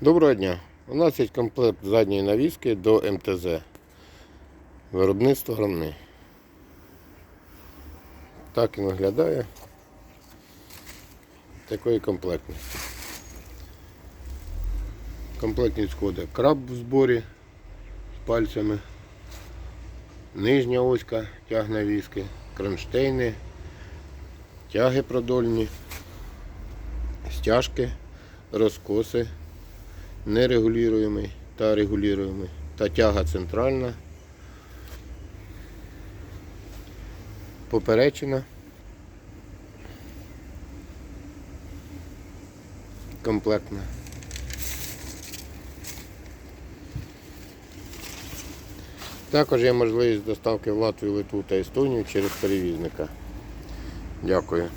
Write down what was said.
Доброго дня. У нас є комплект задньої навіски до МТЗ. Виробництво громни. Так і виглядає. Такої комплектності. Комплектність входить краб в зборі з пальцями, нижня оська тяг навіски, кронштейни, тяги продольні, стяжки, розкоси нерегулюємий та регулюємий, та тяга центральна, поперечина, комплектна. Також є можливість доставки в Латвію, Литву та Естонію через перевізника. Дякую.